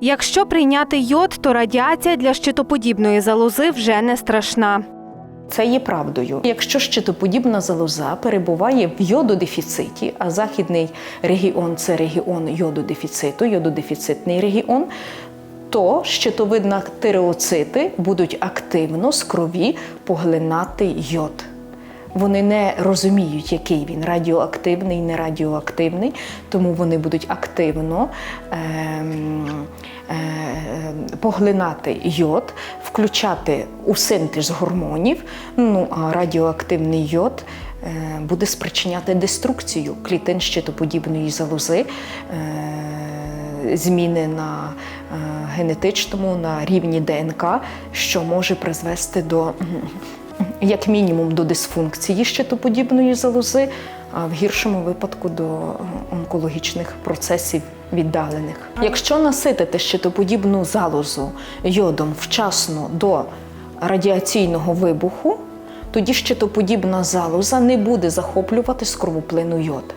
Якщо прийняти йод, то радіація для щитоподібної залози вже не страшна. Це є правдою. Якщо щитоподібна залоза перебуває в йододефіциті, а західний регіон це регіон йододефіциту, йододефіцитний регіон, то щитовидна тиреоцити будуть активно з крові поглинати йод. Вони не розуміють, який він радіоактивний, не радіоактивний, тому вони будуть активно ем, е, поглинати йод, включати у синтез гормонів. Ну а радіоактивний йод е, буде спричиняти деструкцію клітин щитоподібної залози. е, Зміни на е, генетичному, на рівні ДНК, що може призвести до як мінімум до дисфункції щитоподібної залози, а в гіршому випадку до онкологічних процесів віддалених. Якщо наситити щитоподібну залозу йодом вчасно до радіаційного вибуху, тоді щитоподібна залоза не буде захоплювати з кровоплину йод.